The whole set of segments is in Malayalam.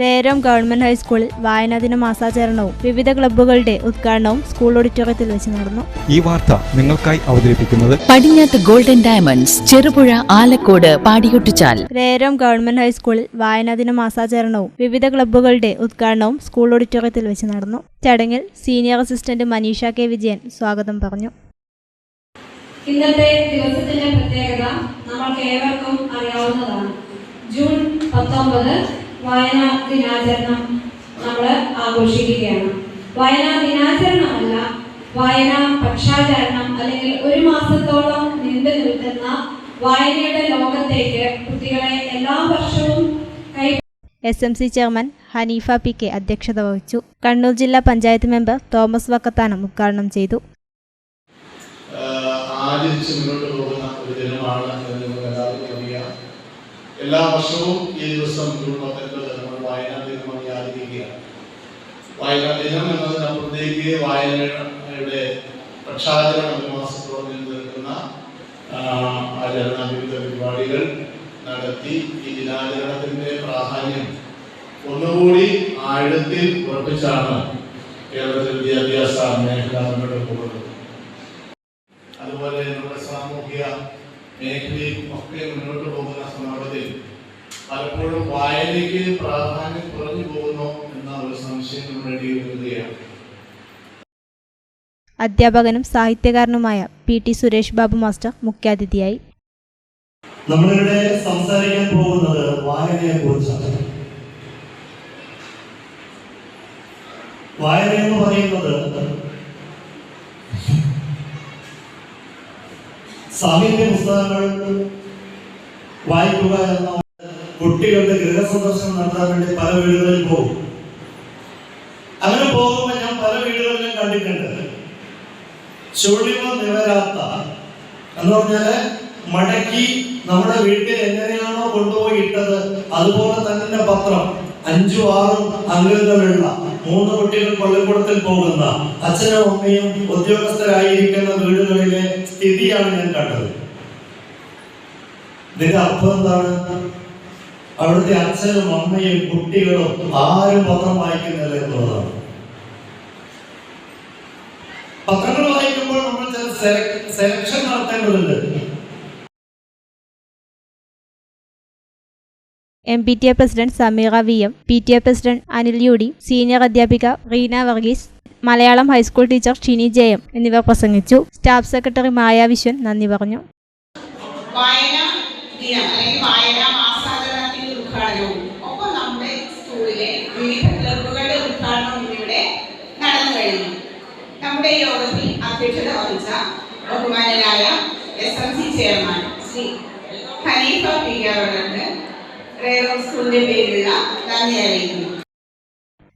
രേരം ഗവൺമെന്റ് ഹൈസ്കൂളിൽ വായനാ ദിന മാസാചരണവും വിവിധ ക്ലബ്ബുകളുടെ ഉദ്ഘാടനവും സ്കൂൾ ഓഡിറ്റോറിയത്തിൽ വെച്ച് നടന്നു. ഈ വാർത്ത നിങ്ങൾക്കായി അവതരിപ്പിക്കുന്നത് പടിഞ്ഞാത്ത് ഗോൾഡൻ ഡയമണ്ട്സ് ചെറുപുഴ ആലക്കോട് പാടിയൊട്ടിച്ചാൽ. രേരം ഗവൺമെന്റ് ഹൈസ്കൂളിൽ വായനാ ദിന മാസാചരണവും വിവിധ ക്ലബ്ബുകളുടെ ഉദ്ഘാടനവും സ്കൂൾ ഓഡിറ്റോറിയത്തിൽ വെച്ച് നടന്നു. ചടങ്ങിൽ senior assistant Maneesha K. Vijayan സ്വാഗതം പറഞ്ഞു. ഇന്നത്തെ ദിവസത്തിന്റെ പ്രത്യേകത നമ്മൾക്ക് ഏവർക്കും അറിയാവുന്നതാണ്. ജൂൺ പത്തൊമ്പത് വായനാ ദിനാചരണം നമ്മൾ ആഘോഷിക്കുകയാണ്. വായനാ ദിനാചരണമല്ല വായനാ പക്ഷാചരണം അല്ലെങ്കിൽ ഒരു മാസത്തോളം നീണ്ടു നിൽക്കുന്ന വായനയുടെ ലോകത്തേക്ക് കുട്ടികളെ എല്ലാ വർഷവും കൈ S M C chairman Haneefa P K അധ്യക്ഷത വഹിച്ചു. കണ്ണൂർ ജില്ലാ പഞ്ചായത്ത് മെമ്പർ തോമസ് വക്കത്താനം ഉദ്ഘാടനം ചെയ്തു. ആദ്യം ആചരിച്ച് മുന്നോട്ട് പോകുന്ന ഒരു ദിനമാണ് എല്ലാ വർഷവും ഈ ദിവസം ജൂൺ പത്തൊൻപത് നമ്മൾ വായനാ ദിനമായി ആചരിക്കുകയാണ്. വായനാ ദിനം എന്നതിനപ്പുറത്തേക്ക് വായനയുടെ പ്രക്ഷാചരണ ഒരു മാസത്തോളം നിൽക്കുന്ന ആചരണ വിവിധ പരിപാടികൾ നടത്തി ഈ ദിനാചരണത്തിന്റെ പ്രാധാന്യം ഒന്നുകൂടി ആഴത്തിൽ ഉറപ്പിച്ചാണ് കേരളത്തിൽ വിദ്യാഭ്യാസ മേഖല മുന്നോട്ട് പോകുന്നത് അതുപോലെ നമ്മുടെ സാമൂഹിക മേഖലയും ഒക്കെ മുന്നോട്ട് പോകുന്ന സമൂഹത്തിൽ പലപ്പോഴും വായനയ്ക്ക് പ്രാധാന്യം കുറഞ്ഞു പോകുന്നു എന്ന ഒരു സംശയം നമ്മുടെ ഇടയിൽ വരികയാണ് അധ്യാപകനും സാഹിത്യകാരനുമായ P T Suresh Babu master മുഖ്യാതിഥിയായി. നമ്മളിവിടെ സംസാരിക്കാൻ പോകുന്നത് വായനയെ കുറിച്ചാണ് വായന എന്ന് പറയുന്നത് സാഹിത്യ പുസ്തകങ്ങൾ വായിക്കുക എന്ന കുട്ടികളുടെ ഗൃഹസന്ദർശനം നടത്താൻ വേണ്ടി പല വീടുകളിൽ പോകും. അങ്ങനെ പോകുമ്പോൾ ഞാൻ പല വീടുകളിലും കണ്ടിട്ടുണ്ട്. ചുളിവ നിവരാത്ത എന്ന് പറഞ്ഞാൽ മടക്കി നമ്മുടെ വീട്ടിൽ എങ്ങനെയാണോ കൊണ്ടുപോയി ഇട്ടത് അതുപോലെ തന്നെ പത്രം അഞ്ചു ആറും അംഗങ്ങളുള്ള മൂന്ന് കുട്ടികൾ പള്ളിക്കൂടത്തിൽ പോകുന്ന അച്ഛനും അമ്മയും ഉദ്യോഗസ്ഥരായിരിക്കുന്ന വീടുകളിലെ സ്ഥിതിയാണ് ഞാൻ കണ്ടത്. ഇതിന്റെ അർത്ഥം എന്താണ്? അവിടുത്തെ അച്ഛനും അമ്മയും കുട്ടികളും ആരും പത്രം വായിക്കുന്നില്ല എന്നുള്ളതാണ്. പത്രങ്ങൾ വായിക്കുമ്പോൾ നമ്മൾ ചില സെലക്ഷൻ നടത്തേണ്ടതുണ്ട്. M P T A president Sameera V M P T A president Anil U D senior അധ്യാപിക Reena Varghese Malayalam high school teacher Shini Jayam എന്നിവർ പ്രസംഗിച്ചു. സ്റ്റാഫ് സെക്രട്ടറി മായ വിശ്വൻ നന്ദി പറഞ്ഞു. നമ്മുടെ യോഗത്തിൽ അധ്യക്ഷത വഹിച്ച ബഹുമാനനായ S M C chairman Shri Khaleefa P R സ്കൂളിന്റെ പേരിലുള്ള നന്ദി അറിയിക്കുന്നു.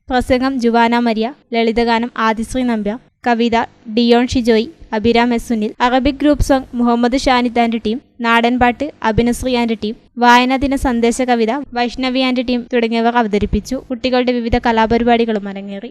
പ്രസംഗം ജുവാന മരിയ ലളിതഗാനം ആദിശ്രീ നമ്പ്യ കവിത Dion Shijoy Abhiram S Sunil Arabic group song Muhammad Shanid and team നാടൻപാട്ട് അഭിനശ്രീ ആൻഡ് ടീം വായനാദിന സന്ദേശ കവിത വൈഷ്ണവി ആൻഡ് ടീം തുടങ്ങിയവർ അവതരിപ്പിച്ചു. കുട്ടികളുടെ വിവിധ കലാപരിപാടികളും അരങ്ങേറി.